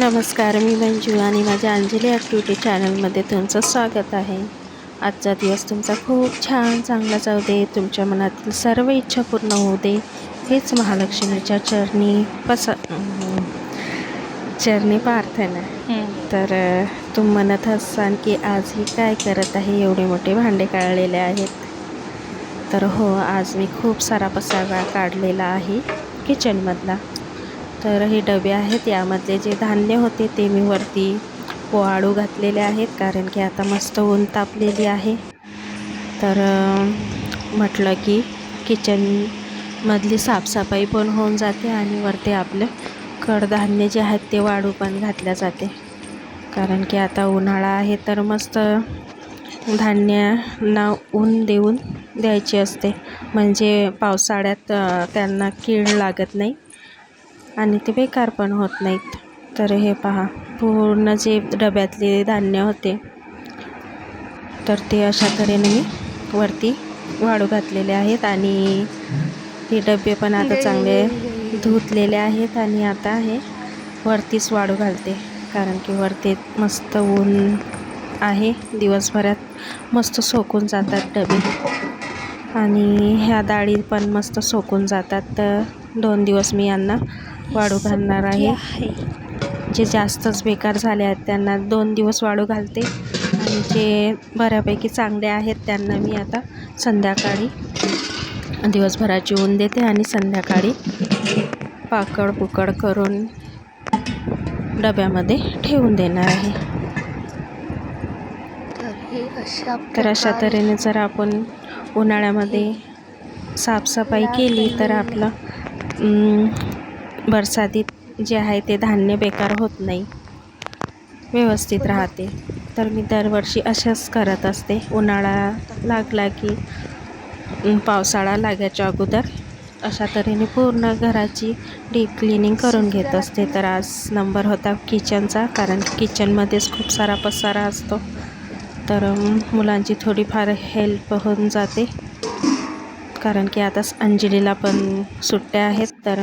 नमस्कार मी मंजू आणि माझ्या अंजली ॲक्टिव्हिटी चॅनलमध्ये तुमचं स्वागत आहे. आजचा दिवस तुमचा खूप छान चांगला जाऊ दे तुमच्या मनातील सर्व इच्छा पूर्ण होऊ दे हेच महालक्ष्मीच्या चरणी पस चरणी प्रार्थना. तर अ, तुम्ही म्हणत असाल की आज ही काय करत आहे एवढे मोठे भांडे काढलेले आहेत. तर हो आज मी खूप सारा पसारा काढलेला आहे किचनमधला तर हे डबे आहेत. यामधले जे धान्य होते ते मी वरती वाळू घातलेले आहेत कारण की आता मस्त ऊन तापलेली आहे. तर म्हटलं की किचनमधली साफसफाई पण होऊन जाते आणि वरती आपलं कडधान्य जे आहेत ते वाळू पण घातल्या जाते. कारण की आता उन्हाळा आहे तर मस्त धान्यांना ऊन देऊन द्यायची असते. म्हणजे पावसाळ्यात त्यांना कीड लागत नाही. आणि ते बेकार पण होत नाहीत. तर हे पहा पूर्ण जे डब्यातले धान्य होते तर ते अशा तऱ्हेने मी वरती वाळू घातलेले आहेत आणि हे डबे पण आता चांगले धुतलेले आहेत आणि आता हे वरतीच वाळू घालते. कारण की वरती मस्त ऊन आहे दिवसभरात मस्त सोकून जातात डबे. आणि ह्या डाळी पण मस्त सोकून जातात. तर दोन दिवस मी यांना वाळू घालणार आहे. जे जास्तच बेकार झाले आहेत त्यांना दोन दिवस वाळू घालते. आणि जे बऱ्यापैकी चांगले आहेत त्यांना मी आता संध्याकाळी दिवसभराची ऊन देते आणि संध्याकाळी पाकड पुकड करून डब्यामध्ये ठेवून देणार आहे. तर अशा तऱ्हेने जर आपण उन्हाळ्यामध्ये साफसफाई केली तर आपलं बरसातीत जे आहे ते धान्य बेकार होत नाही. व्यवस्थित राहते. तर मी दरवर्षी अशाच करत असते. उन्हाळा लागला की पावसाळा लागायच्या अगोदर अशा तऱ्हेने पूर्ण घराची डीप क्लिनिंग करून घेत असते. तर आज नंबर होता किचनचा कारण किचनमध्येच खूप सारा पसारा असतो. तर मुलांची थोडीफार हेल्प होऊन जाते. कारण की आता अंजलीला पण सुट्ट्या आहेत. तर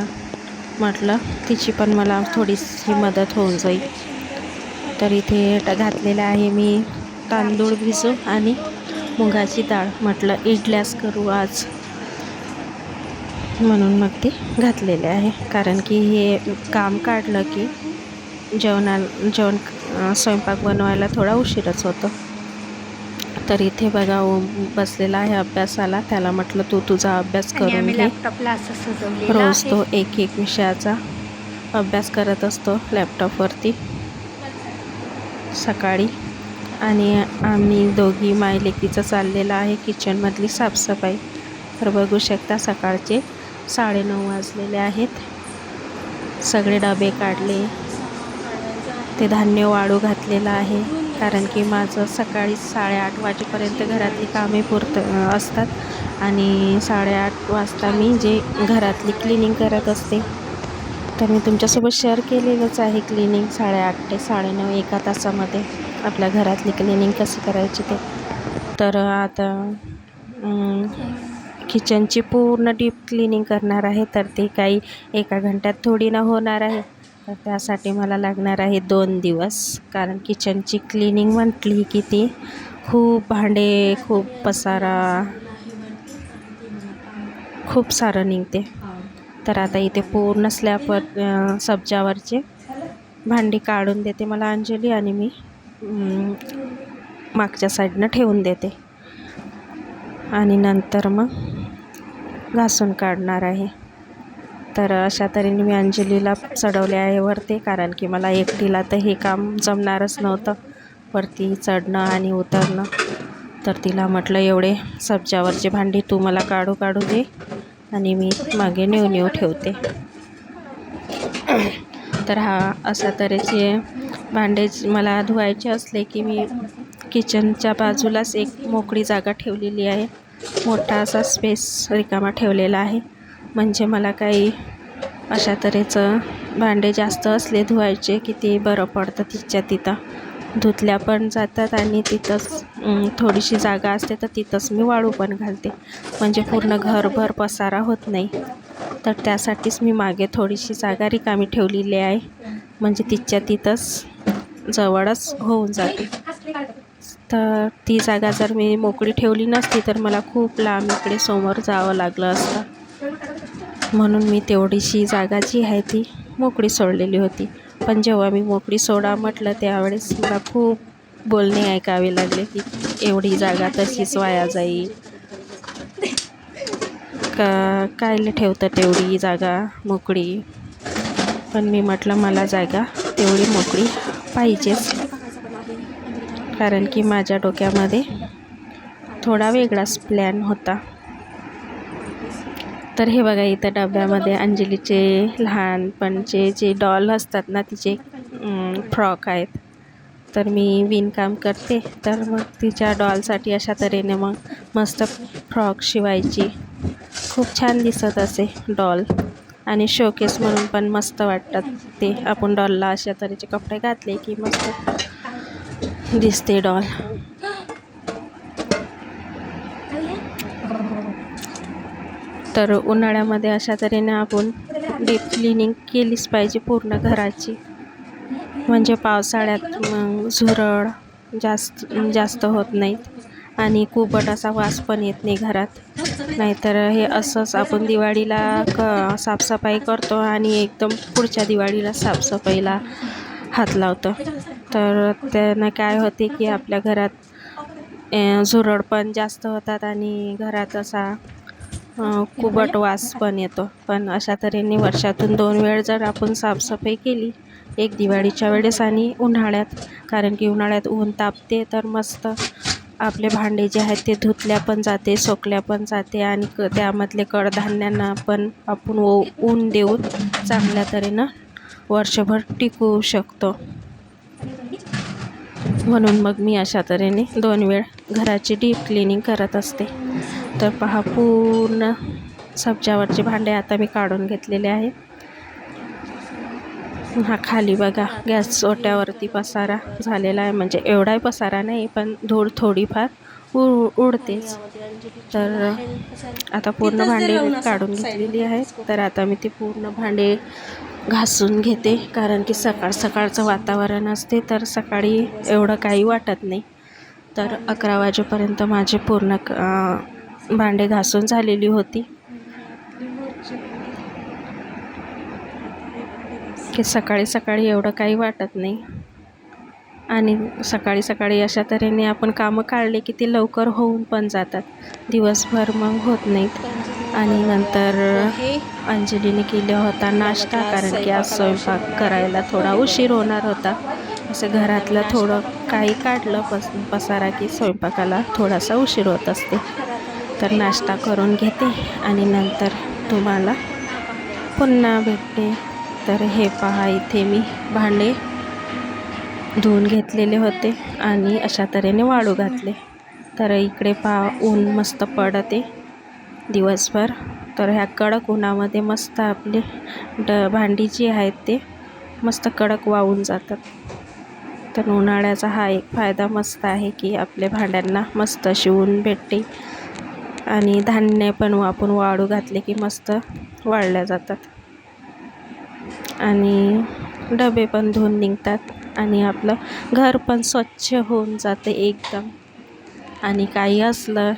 म्हटलं तिची पण मला थोडीशी मदत होऊन जाईल. तर इथे घातलेलं आहे मी तांदूळ भिजू आणि मुगाची डाळ. म्हटलं इडल्यास करू आज. म्हणून मग ती घातलेले आहे. कारण की हे काम काढलं की जेवणा जेवण स्वयंपाक बनवायला थोडा उशीरच होतो. तर इथे बघा ओ बसलेला आहे अभ्यासाला. त्याला म्हटलं तू तुझा अभ्यास करून घे. रोज. तो एक एक विषयाचा अभ्यास करत असतो लॅपटॉपवरती सकाळी. आणि आम्ही दोघी मायलेकीचं चाललेलं आहे किचनमधली साफसफाई. तर बघू शकता सकाळचे साडेनऊ वाजलेले आहेत. सगळे डबे काढले. ते धान्य वाळू घातलेलं आहे. कारण की माझं सकाळी साडेआठ वाजेपर्यंत घरातली कामे पुरत असतात. आणि साडेआठ वाजता मी जे घरातली क्लिनिंग करत असते तर मी तुमच्यासोबत शेअर केलेलंच आहे क्लिनिंग साडेआठ ते साडेनऊ एका तासामध्ये. आपल्या घरातली क्लिनिंग कशी करायची ते. तर आता किचनची पूर्ण डीप क्लिनिंग करणार आहे तर ते काही एका घंट्यात थोडी ना होणार आहे. तर त्यासाठी मला लागणार आहे दोन दिवस. कारण किचनची क्लिनिंग म्हटली की ती खूप भांडे खूप पसारा खूप सारं निघते. तर आता इथे पूर्ण स्लॅपवर सब्जावरचे भांडी काढून देते मला अंजली आणि मी मागच्या साईडनं ठेवून देते. आणि नंतर मग घासून काढणार आहे. तर अशा तऱ्हेने मी अंजलीला चढवले आहे वरती कारण की मला एकटीला तर हे काम जमणारच नव्हतं. वरती चढणं आणि उतरणं. तर तिला म्हटलं एवढे सब्जावरचे भांडी तू मला काढू काढू दे आणि मी मागे नेऊ नेऊ ठेवते. तर हा अशा तऱ्हेचे भांडे मला धुवायचे असले की मी किचनच्या बाजूलाच एक मोकळी जागा ठेवलेली आहे. मोठा असा स्पेस रिकामा ठेवलेला आहे. म्हणजे मला काही अशा तऱ्हेचं भांडे जास्त असले धुवायचे की ते बरं पडतं तिच्या तिथं. धुतल्या पण जातात आणि तिथंच थोडीशी जागा असते तर तिथंच मी वाळू पण घालते. म्हणजे पूर्ण घरभर पसारा होत नाही. तर त्यासाठीच मी मागे थोडीशी जागा रिकामी ठेवलेली आहे. म्हणजे तिथच्या तिथंच जवळच होऊन जाते. तर ती जागा जर मी मोकळी ठेवली नसती तर मला खूप लांब इकडे समोर जावं लागलं असतं. म्हणून मी तेवढीशी जागा जी आहे ती मोकळी सोडलेली होती. पण जेव्हा मी मोकळी सोडा म्हटलं त्यावेळेस मला खूप बोलणे ऐकावे लागले की एवढी जागा तशीच वाया जाईल. का कायले ठेवतं तेवढी जागा मोकळी? पण मी म्हटलं मला जागा तेवढी मोकळी पाहिजेच. कारण की माझ्या डोक्यामध्ये थोडा वेगळाच प्लॅन होता. तर हे बघा इथं डब्यामध्ये अंजलीचे लहानपणचे जे डॉल असतात ना तिचे फ्रॉक आहेत. तर मी विणकाम करते. तर मग तिच्या डॉलसाठी अशा तऱ्हेने मग मस्त फ्रॉक शिवायची. खूप छान दिसत असे डॉल. आणि शोकेस म्हणून पण मस्त वाटतात ते. आपण डॉलला अशा तऱ्हेचे कपडे घातले की मस्त दिसते डॉल. तर उन्हाळ्यामध्ये अशा तऱ्हेने आपण डीप क्लिनिंग केलीच पाहिजे पूर्ण घराची. म्हणजे पावसाळ्यात मग झुरळ जास्त जास्त होत नाहीत. आणि कुबट असा वास पण येत नाही घरात. नाहीतर हे असंच आपण दिवाळीला क साफसफाई करतो आणि एकदम पुढच्या दिवाळीला साफसफाईला हात लावतो. तर त्यानं काय होते की आपल्या घरात झुरळ पण जास्त होतात आणि घरात असा कुबट वास पण येतो. पण अशा तऱ्हेने वर्षातून दोन वेळ जर आपण साफसफाई केली एक दिवाळीच्या वेळेस आणि उन्हाळ्यात कारण की उन्हाळ्यात ऊन तापते तर मस्त आपले भांडे जे आहेत ते धुतल्या पण जाते सोकल्या पण जाते आणि क त्यामधले कडधान्यांना पण आपण ओ ऊन देऊन चांगल्या तऱ्हेनं वर्षभर टिकवू शकतो. म्हणून मग मी अशा तऱ्हेने दोन वेळ घराची डीप क्लिनिंग करत असते. तर पहा पूर्ण सब्जावरचे भांडे आता मी काढून घेतलेले आहेत हा खाली बघा गॅस ओट्यावरती पसारा झालेला आहे. म्हणजे एवढाही पसारा नाही पण धूळ थोडीफार उड उडतेच. तर आता पूर्ण भांडे मी काढून घेतलेली आहेत तर आता मी ते पूर्ण भांडे घासून घेते कारण की सकाळ सकाळचं वातावरण असते तर सकाळी एवढं काही वाटत नाही. तर अकरा वाजेपर्यंत माझे पूर्ण भांडे घासून झालेली होती. की सकाळी सकाळी एवढं काही वाटत नाही. आणि सकाळी सकाळी अशा तऱ्हेने आपण कामं काढले की ते लवकर होऊन पण जातात. दिवसभर मग होत नाहीत. आणि नंतर अंजलीने केला होता नाश्ता कारण की आज स्वयंपाक करायला थोडा उशीर होणार होता. असं घरातलं थोडं काही काढलं पस पसारा की स्वयंपाकाला थोडासा उशीर होत असते. तर नाश्ता करून घेते आणि नंतर तुम्हाला पुन्हा भेटते. तर हे पहा इथे मी भांडे धुवून घेतलेले होते आणि अशा तऱ्हेने वाळू घातले. तर इकडे पहा ऊन मस्त पडते दिवसभर. तर ह्या कडक उन्हामध्ये मस्त आपले ड भांडी जी आहेत ते मस्त कडक वाहून जातात. तर उन्हाळ्याचा हा एक फायदा मस्त आहे की आपल्या भांड्यांना मस्त अशी ऊन भेटते. आणि धान्य पण आपण वाळू घातले की मस्त वाळल्या जातात. आणि डबे पण धुवून निघतात आणि आपलं घर पण स्वच्छ होऊन जाते एकदम. आणि काही असलं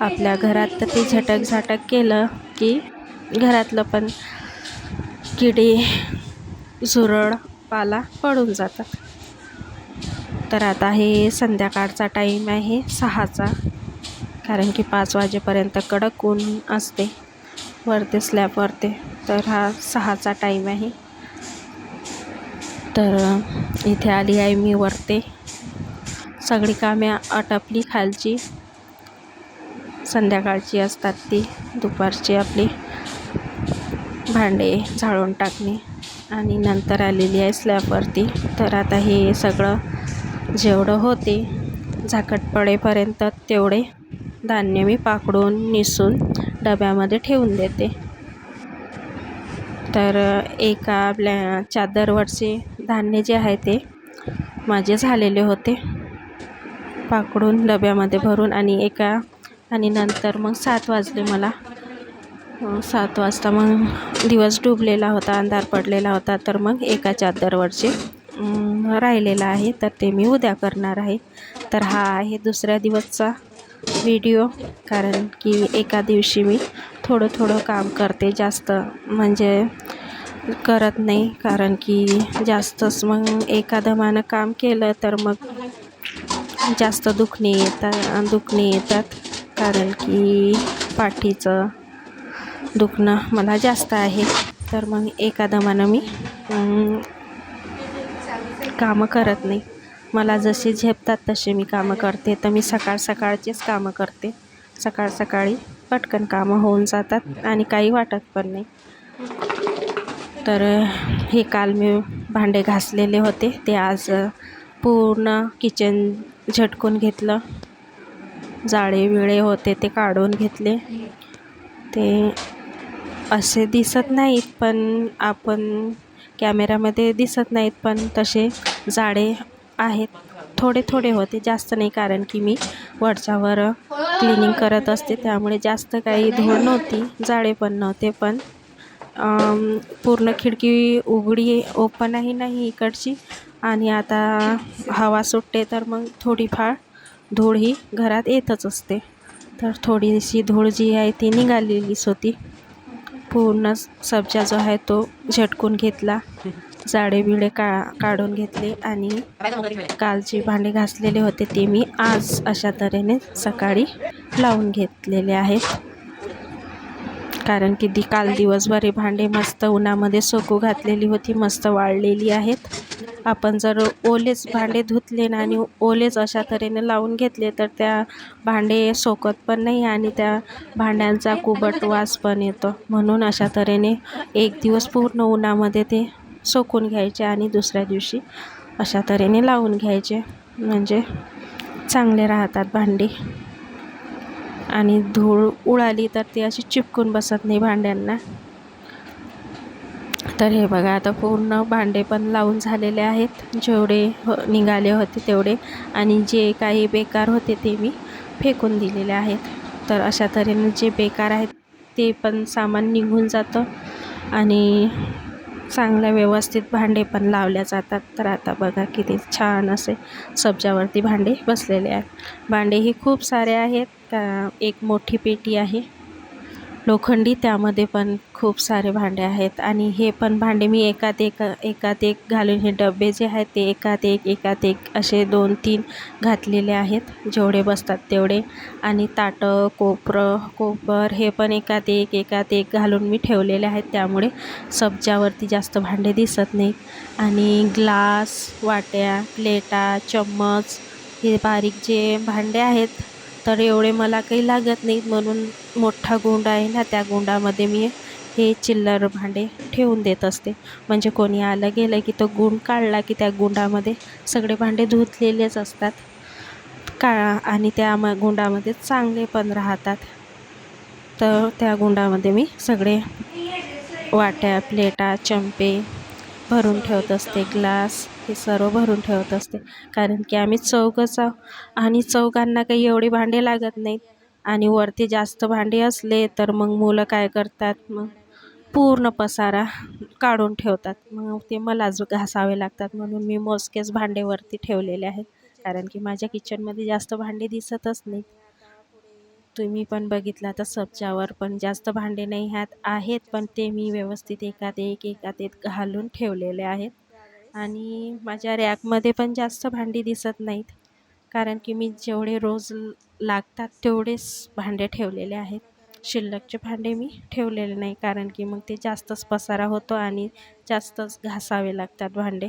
आपल्या घरात तर ते झटक झटक केलं की घरातलं पण किडे झुरळ पाला पडून जातात. तर आता हे संध्याकाळचा टाईम आहे सहाचा. कारण की पाच वाजेपर्यंत कडक ऊन असते. वरते स्लॅबवरते तर हा सहाचा टाईम आहे. तर इथे आली आहे मी वरते. सगळी कामे आटपली खालची. संध्याकाळची असतात ती. दुपारची आपली. भांडे झाळून टाकणे. आणि नंतर आलेली आहे स्लॅबवरती तर आता हे सगळं जेवढं होते झाकट पडेपर्यंत तेवढे. धान्य मी पाकडून निसून डब्यामध्ये ठेवून देते. तर एका ब्लॅ चादरवरचे धान्य जे आहे ते माझे झालेले होते. पाकडून डब्यामध्ये भरून आणि एका आणि नंतर मग सात वाजले मला. सात वाजता मग दिवस डुबलेला होता अंधार पडलेला होता. तर मग एका चादरवरचे राहिलेला आहे. तर ते मी उद्या करणार आहे. तर हा आहे दुसऱ्या दिवसचा व्हिडिओ कारण की एका दिवशी मी थोडं थोडं काम करते जास्त. म्हणजे करत नाही. कारण की जास्तच मग एका दमानं काम केलं तर मग जास्त दुखणे येतात दुखणे येतात. कारण की पाठीचं दुखणं मला जास्त आहे. तर मग एका दमानं मी कामं करत नाही. मला जसे झेपतात तसे मी कामं करते. तर मी सकाळ सकाळचेच कामं करते. सकाळ सकाळी पटकन कामं होऊन जातात आणि काही वाटत पण नाही. तर हे काल मी भांडे घासलेले होते. ते आज पूर्ण किचन झटकून घेतलं. जाळे विळे होते ते काढून घेतले. ते असे दिसत नाहीत पण आपण कॅमेऱ्यामध्ये दिसत नाहीत पण तसे जाळे आहेत. थोडे थोडे होते जास्त नाही कारण की मी वरच्यावर क्लिनिंग करत असते. त्यामुळे जास्त काही धूळ नव्हती जाळे पण नव्हते. पण पूर्ण खिडकी उघडी ओपनही नाही इकडची. आणि आता हवा सुटते तर मग थोडीफार धूळ ही घरात येतच असते. तर थोडीशी धूळ जी आहे ती निघालेलीच होती. पूर्ण सब्जा जो आहे तो झटकून घेतला. जाडे बिळे का काढून घेतले आणि कालची भांडे घासलेले होते ते मी आज अशा तऱ्हेने सकाळी लावून घेतलेले आहेत कारण की दी काल दिवसभर हे भांडे मस्त उन्हामध्ये सोकू घातलेली होती मस्त वाळलेली आहेत. आपण जर ओलेच भांडे धुतले ना आणि ओलेच अशा तऱ्हेने लावून घेतले तर त्या भांडे सोकत पण नाही आणि त्या भांड्यांचा कुबट वास पण येतो. म्हणून अशा तऱ्हेने एक दिवस पूर्ण उन्हामध्ये ते सोकून घ्यायचे आणि दुसऱ्या दिवशी अशा तऱ्हेने लावून घ्यायचे. म्हणजे चांगले राहतात भांडी. आणि धूळ उडाली तर ती अशी चिपकून बसत नाही भांड्यांना. तर हे बघा आता पूर्ण भांडे पण लावून झालेले आहेत. जेवढे हो निघाले होते तेवढे. आणि जे काही बेकार होते ते मी फेकून दिलेले आहेत. तर अशा तऱ्हेने जे बेकार आहेत ते पण सामान निघून जातं. आणि चांगल्या व्यवस्थित भांडे पण लावल्या जातात. तर आता बघा किती छान असे सब्जावरती भांडे बसलेले आहेत. भांडे ही खूप सारे आहेत. एक मोठी पेटी आहे. लोखंडी त्यामध्ये पण खूप सारे भांडे आहेत. आणि हे पण भांडे मी एकात एक एकात एक घालून हे डबे जे आहेत ते एकात एक एकात एक असे दोन तीन घातलेले आहेत. जेवढे बसतात तेवढे. आणि ताटं कोपरं कोपर हे पण एकात एक एकात एक घालून मी ठेवलेले आहेत. त्यामुळे सब्जावरती जास्त भांडे दिसत नाही. आणि ग्लास वाट्या प्लेटा चम्मच हे बारीक जे भांडे आहेत तर एवढे मला काही लागत नाहीत म्हणून मोठा गुंड आहे ना त्या गुंडामध्ये मी हे चिल्लर भांडे ठेवून देत असते. म्हणजे कोणी आलं गेलं की तो गुंड काढला की त्या गुंडामध्ये सगळे भांडे धुतलेलेच असतात. का आणि त्या म गुंडामध्ये चांगले पण राहतात. तर त्या गुंडामध्ये मी सगळे वाट्या प्लेटा चंपे भरून ठेवत असते ग्लास हे सर्व भरून ठेवत असते. कारण की आम्ही चौकच आणि चौघांना काही एवढे भांडे लागत नाहीत. आणि वरती जास्त भांडे असले तर मग मुलं काय करतात? मग पूर्ण पसारा काढून ठेवतात. मग ते मलाच घासावे लागतात. म्हणून मी मोजकेच भांडे वरती ठेवलेले आहेत. कारण की माझ्या किचनमध्ये जास्त भांडे दिसतच नाहीत. तुम्ही पण बघितला तर सबच्यावर पण जास्त भांडे नाही ह्यात आहेत. पण ते मी व्यवस्थित एकात एक एकात एक घालून ठेवलेले आहेत. आणि माझ्या रॅकमध्ये पण जास्त भांडी दिसत नाहीत. कारण की मी जेवढे रोज लागतात तेवढेच भांडे ठेवलेले आहेत. शिल्लकचे भांडे मी ठेवलेले नाही कारण की मग ते जास्तच पसारा होतो आणि जास्तच घासावे लागतात भांडे.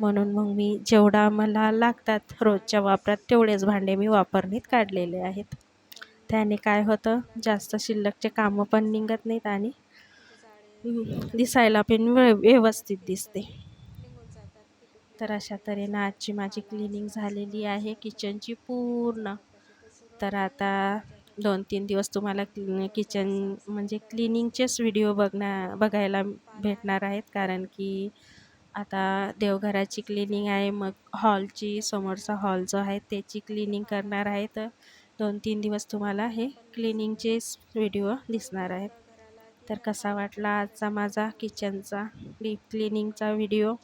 म्हणून मग मी जेवढा मला लागतात रोजच्या वापरात तेवढेच भांडे मी वापरणीत काढलेले आहेत. त्याने काय होतं जास्त शिल्लकचे कामं पण निघत नाहीत आणि दिसायला पण व्यवस्थित दिसते. तर अशा तऱ्हेनं आजची माझी क्लिनिंग झालेली आहे किचनची पूर्ण. तर आता दोन तीन दिवस तुम्हाला किचन म्हणजे क्लिनिंगचेच व्हिडिओ बघणार बघायला भेटणार आहेत. कारण की आता देवघराची क्लिनिंग आहे मग हॉलची समोरचा हॉल जो आहे त्याची क्लिनिंग करणार आहे तर दोन तीन दिवस तुम्हाला हे क्लिनिंगचेच व्हिडिओ दिसणार आहेत. तर कसा वाटला आजचा माझा किचनचा डीप क्लिनिंगचा व्हिडिओ?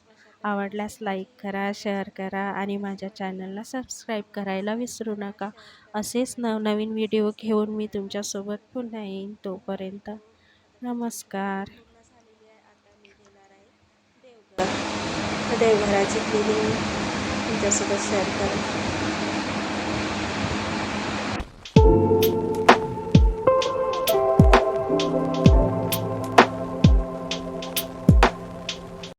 आवडल्यास लाईक करा शेअर करा आणि माझ्या चॅनलला सबस्क्राईब करायला विसरू नका. असेच नवनवीन व्हिडिओ घेऊन मी तुमच्यासोबत पुन्हा येईन. तोपर्यंत नमस्कार. देवघराची क्लिनिंग तुमच्यासोबत शेअर करा